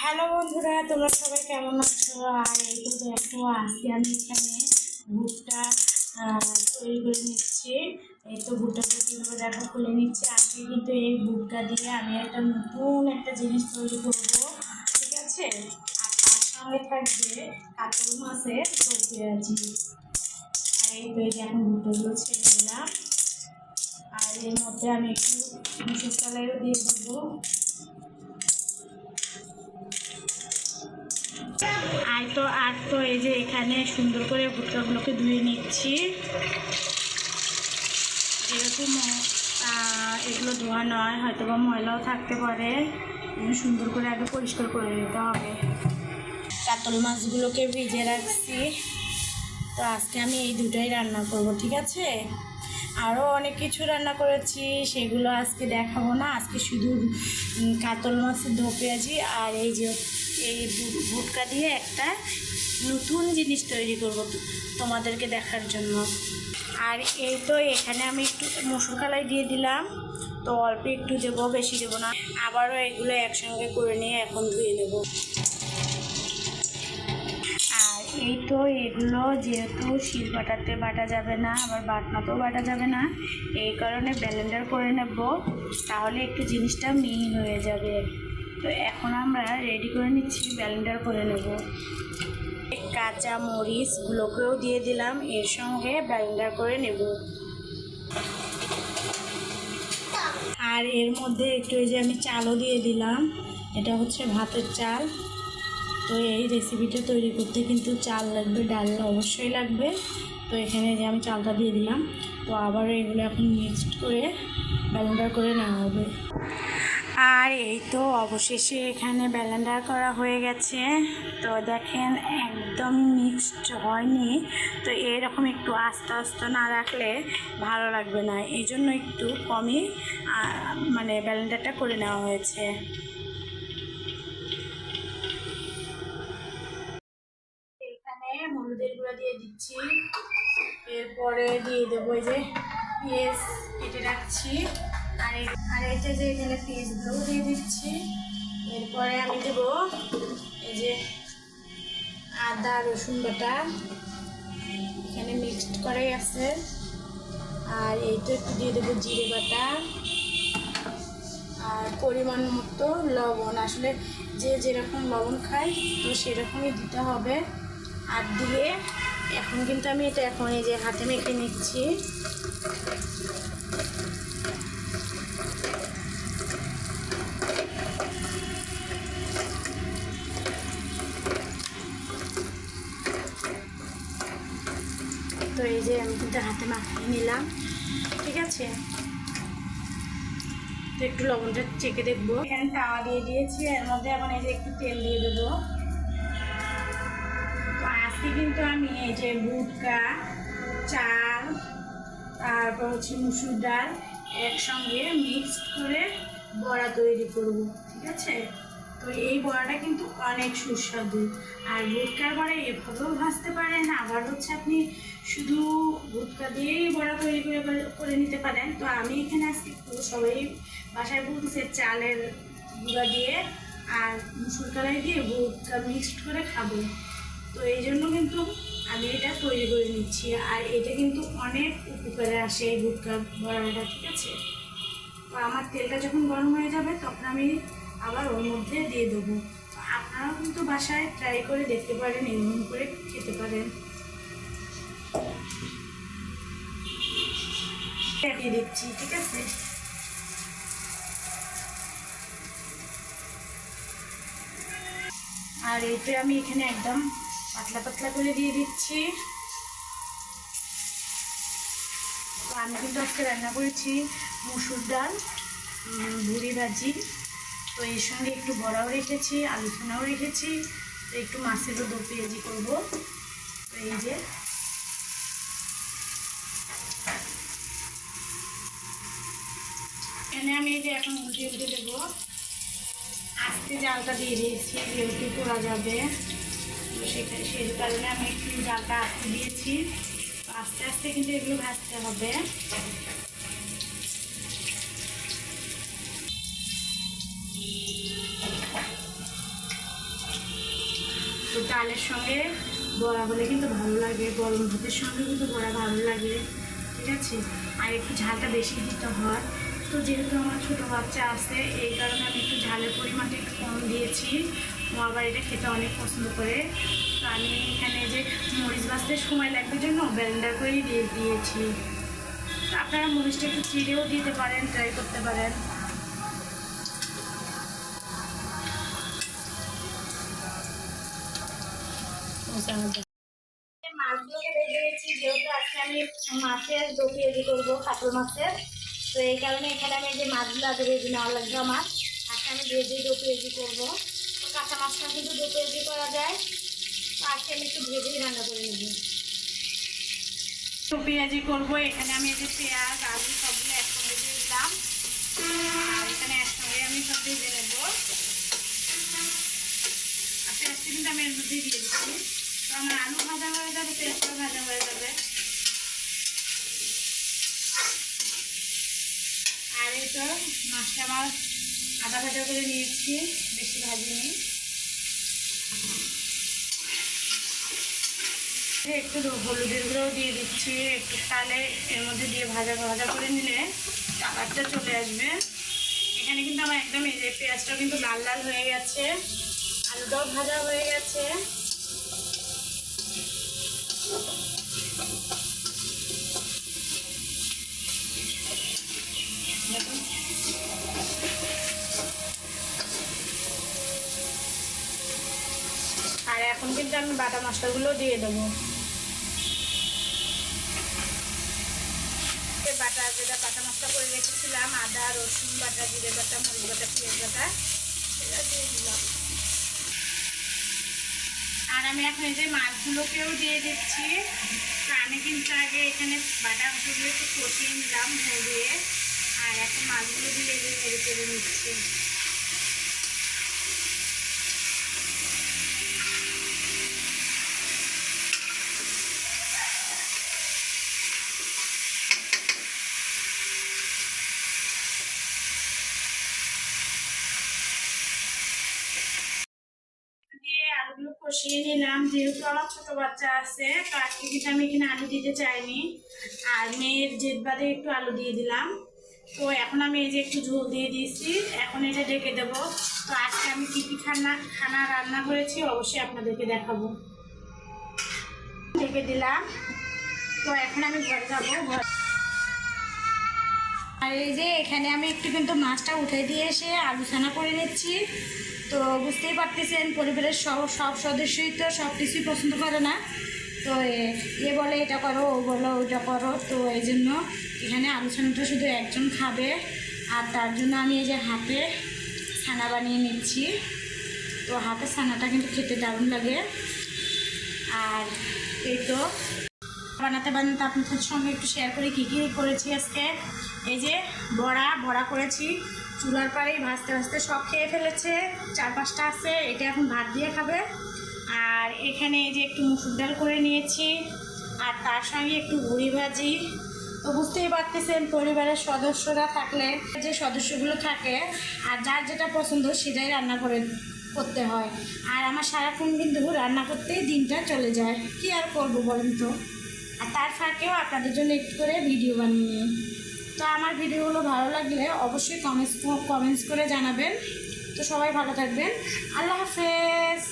Hello বন্ধুরা, তোমরা সবাই কেমন আছো? আর এই তো দেখো, আজকে আমি এখানে ভুট্টা তৈরি করে নিচ্ছি। এই তো ভুট্টাটা কীভাবে দেখো, খুলে নিচ্ছি। আজকে কিন্তু এই ভুট্টা দিয়ে আমি একটা নতুন একটা জিনিস তৈরি করব, ঠিক আছে? আর তার সঙ্গে থাকবে কাতল মাছের পেঁয়াজি আর এই তো এই যে এখন ভুট্টাগুলো ছেড়ে দিলাম। আর এর মধ্যে আমি একটু মুসুর দিয়ে দেবো। আর তো আর তো এই যে এখানে সুন্দর করে ভুট্টাগুলোকে ধুয়ে নিচ্ছি। যেহেতু এগুলো ধোয়া নয় হয়তো বা ময়লাও থাকতে পারে। সুন্দর করে আগে পরিষ্কার করে নিতে হবে। কাতল মাছগুলোকে ভিজে রাখছি। তো আজকে আমি এই দুটোই রান্না করব, ঠিক আছে? আরও অনেক কিছু রান্না করেছি, সেগুলো আজকে দেখাবো না। আজকে শুধু কাতল মাছের পেঁয়াজি আর এই যে এই ভুটকা দিয়ে একটা নতুন জিনিস তৈরি করব তোমাদেরকে দেখার জন্য। আর এই তো এখানে আমি একটু মসুর কালাই দিয়ে দিলাম। তো অল্প একটু দেবো, বেশি দেবো না। আবারও এগুলো একসঙ্গে করে নিয়ে এখন ধুয়ে নেব। আর এই তো এগুলো যেহেতু শিল বাটাতে বাটা যাবে না, আবার বাটনাতেও বাটা যাবে না, এই কারণে ব্লেন্ডার করে নেব। তাহলে একটু জিনিসটা মিহি হয়ে যাবে। তো এখন আমরা রেডি করে নিচ্ছি ব্লেন্ডার করে নেব। কাঁচা মরিচগুলোকেও দিয়ে দিলাম, এর সঙ্গে ব্লেন্ডার করে নেব। আর এর মধ্যে একটু এই যে আমি চালও দিয়ে দিলাম, এটা হচ্ছে ভাতের চাল। তো এই রেসিপিটা তৈরি করতে কিন্তু চাল লাগবে, ডাল অবশ্যই লাগবে। তো এখানে যে আমি চালটা দিয়ে দিলাম, তো আবার এগুলো এখন মিক্সড করে ব্যালেন্ডার করে নেওয়া হবে। আর এই তো অবশেষে এখানে ব্যালেন্ডার করা হয়ে গেছে। তো দেখেন একদম মিক্সড হয়নি। তো এরকম একটু আস্তে আস্তে না রাখলে ভালো লাগবে না। এই জন্য একটু কমই মানে ব্যালেন্ডারটা করে নেওয়া হয়েছে। এখানে হলুদের গুঁড়া দিয়ে দিচ্ছি। এরপরে দিয়ে দেবো যে পেঁয়াজ কেটে রাখছি। আর আর এটা যে এখানে পেঁয়াজগুলোও দিয়ে দিচ্ছি। এরপরে আমি দেবো এই যে আদা, রসুন বাটা। এখানে মিক্সড করাই আছে। আর এইটা একটু দিয়ে দেবো জিরে বাটা। আর পরিমাণ মতো লবণ। আসলে যে যেরকম লবণ খায়, তো সেরকমই দিতে হবে। আর দিয়ে এখন কিন্তু আমি এটা এখন এই যে হাতে মেখে নিচ্ছি। তো এই যে আমি কিন্তু হাতে মাখিয়ে নিলাম। ঠিক আছে? তো একটু লবণটা চেকে দেখব। এখানে তাওয়া দিয়ে দিয়েছি, এর মধ্যে এখন এই যে একটু তেল দিয়ে দেবো। আজকে কিন্তু আমি এই যে বুটকা চাল, তারপর হচ্ছে মুসুর ডাল একসঙ্গে মিক্সড করে বড়া তৈরি করব। ঠিক আছে? তো এই বড়াটা কিন্তু অনেক সুস্বাদু। আর ভুটকার বড়া এভাবেও ভাজতে পারেন, আবার হচ্ছে আপনি শুধু ভুটকা দিয়েই বড়া তৈরি করে করে নিতে পারেন। তো আমি এখানে আজকে সবাই বাসায় বলতেছে চালের গুঁড়া দিয়ে আর মুসুর কলাই দিয়ে ভুটকা মিক্সড করে খাব। তো এই জন্য কিন্তু আমি এটা তৈরি করে নিচ্ছি। আর এটা কিন্তু অনেক উপকারে আসে এই ভুটকা বড়াটা, ঠিক আছে? তো আমার তেলটা যখন গরম হয়ে যাবে তখন আমি আবার ওর মধ্যে দিয়ে দেবো। আপনারাও কিন্তু বাসায় ট্রাই করে দেখতে পারেন, এরকম করে খেতে পারেন। দিয়ে দিচ্ছি, ঠিক আছে? আর এইটা আমি এখানে একদম পাতলা পাতলা করে দিয়ে দিচ্ছি। আমি কিন্তু আজকে রান্না করেছি মুসুর ডাল ভুড়ি ভাজি। তো এর সঙ্গে একটু বড়াও রেখেছি, আলু সোনাও রেখেছি, তো একটু মাছেরও দো পেঁয়াজি করব। তো এই যে। এখানে আমি এই যে এখন উঠিয়ে উঠে দেবো। আস্তে জালটা দিয়ে দিয়েছি, যেহেতু পোড়া যাবে, তো সেখানে সেই কারণে আমি একটু জালটা আস্তে দিয়েছি। আস্তে আস্তে কিন্তু এগুলো ভাজতে হবে। তো ডালের সঙ্গে বড়া হলে কিন্তু ভালো লাগে, গরম ভাতের সঙ্গে কিন্তু বড়া ভালো লাগে, ঠিক আছে? আর একটু ঝালটা বেশি দিতে হয়। তো যেহেতু আমার ছোটো বাচ্চা আছে, এই কারণে আমি একটু ঝালের পরিমাণটা একটু কম দিয়েছি। ও আবার এটা খেতে অনেক পছন্দ করে। তো আমি এখানে যে মরিচ বাঁচতে সময় লাগবে জন্য ব্লেন্ডার করেই দিয়ে দিয়েছি। আপনারা মরিচটা একটু চিড়েও দিতে পারেন ট্রাই করতে পারেন। মাছগুলোকে ভেজে গেছি যেহেতু আজকে আমি মাছের দো কেজি করব কাতল মাছের তো এই কারণে এখানে আমি যে মাছগুলো আগে ভেজে নেওয়া লাগবে আমার আজকে আমি ভেজে দো কেজি করব তো কাঁচা মাছটা কিন্তু দু কেজি করা যায় তো আজকে আমি একটু ভেজেই রান্না করে নেব তো পেঁয়াজি করব এখানে আমি যে পেঁয়াজ, আলু সবগুলো একসঙ্গে দিয়ে দিলাম আর এখানে একসঙ্গে আমি সব ভেজে নেব আর পেঁয়াজটা কিন্তু আমি এর মধ্যেই দিয়ে দিচ্ছি তো আমার আলু ভাজা হয়ে যাবে পেঁয়াজটাও ভাজা হয়ে যাবে আর এই তো আদা ভাজা করে নিয়েছি, বেশি ভাজিনি। একটু হলুদের গুঁড়োও দিয়ে দিচ্ছি, একটু তাহলে এর মধ্যে দিয়ে ভাজা ভাজা করে নিলে কালারটা চলে আসবে। এখানে কিন্তু আমার একদম এই যে পেঁয়াজটাও কিন্তু লাল লাল হয়ে গেছে, আলুটাও ভাজা হয়ে গেছে। আর এখন কিন্তু আমি বাটা মশলাগুলো দিয়ে দেবো। বাটা, যেটা বাটা মশলা করে রেখেছিলাম, আদা, রসুন বাটা, জিরে বাটা, মরিচ বাটা, পেঁয়াজ বাটা, সেটা দিয়ে দিলাম। আর আমি এখন এই যে মাছগুলোকেও দিয়ে দিচ্ছি। আমি কিন্তু আগে এখানে বাটা মশলাগুলো একটু কষিয়ে নিলাম দিয়ে আর এখন মাছগুলো দিয়ে এই যে নেড়ে চেড়ে নিচ্ছি দিয়ে আলুগুলো কষিয়ে নিলাম, যেহেতু আমার ছোট বাচ্চা আছে, তো আজকে কিন্তু আমি এখানে আলু দিতে চাইনি। আর মেয়ের জেদ বাদে একটু আলু দিয়ে দিলাম। তো এখন আমি এই যে একটু ঝোল দিয়ে দিয়েছি, এখন এটা ঢেকে দেবো। তো আজকে আমি কী কী খানা খানা রান্না করেছি অবশ্যই আপনাদেরকে দেখাবো। ঢেকে দিলাম। তো এখন আমি ঘরে যাব, ঘর আর এই যে এখানে আমি একটু কিন্তু মাছটা উঠে দিয়ে এসে আলু ছানা করে নিচ্ছি। তো বুঝতেই পারতেছেন, পরিবারের সব সব সদস্যই তো সব কিছুই পছন্দ করে না। তো এ- বলে, এটা করো, ও বলো ওটা করো। তো এই জন্য এখানে আলু ছানাটা শুধু একজন খাবে আর তার জন্য আমি এই যে হাতে ছানা বানিয়ে নিচ্ছি। তো হাতে ছানাটা কিন্তু খেতে দারুণ লাগে। আর এই তো, বানাতে বানাতে আপনাদের সঙ্গে একটু শেয়ার করি কী কী করেছি আজকে? এই যে বড়া বড়া করেছি। চুলার পাড়েই ভাজতে ভাজতে সব খেয়ে ফেলেছে। চার পাঁচটা আছে, এটা এখন ভাত দিয়ে খাবে। আর এখানে এই যে একটু মুসুর ডাল করে নিয়েছি। আর তার সঙ্গে একটু ভুড়ি ভাজি। তো বুঝতেই পারতেছেন, পরিবারের সদস্যরা থাকলে, যে সদস্যগুলো থাকে, আর যার যেটা পছন্দ সেটাই রান্না করে করতে হয়। আর আমার সারাক্ষণ কিন্তু রান্না করতেই দিনটা চলে যায়। কি আর করব বলেন তো? আর তার ফাঁকেও আপনাদের জন্য একটু করে ভিডিও বানিয়ে তো আমার ভিডিওগুলো ভালো লাগলে অবশ্যই কমেন্টস কমেন্টস করে জানাবেন। তো সবাই ভালো থাকবেন। আল্লাহ হাফেজ।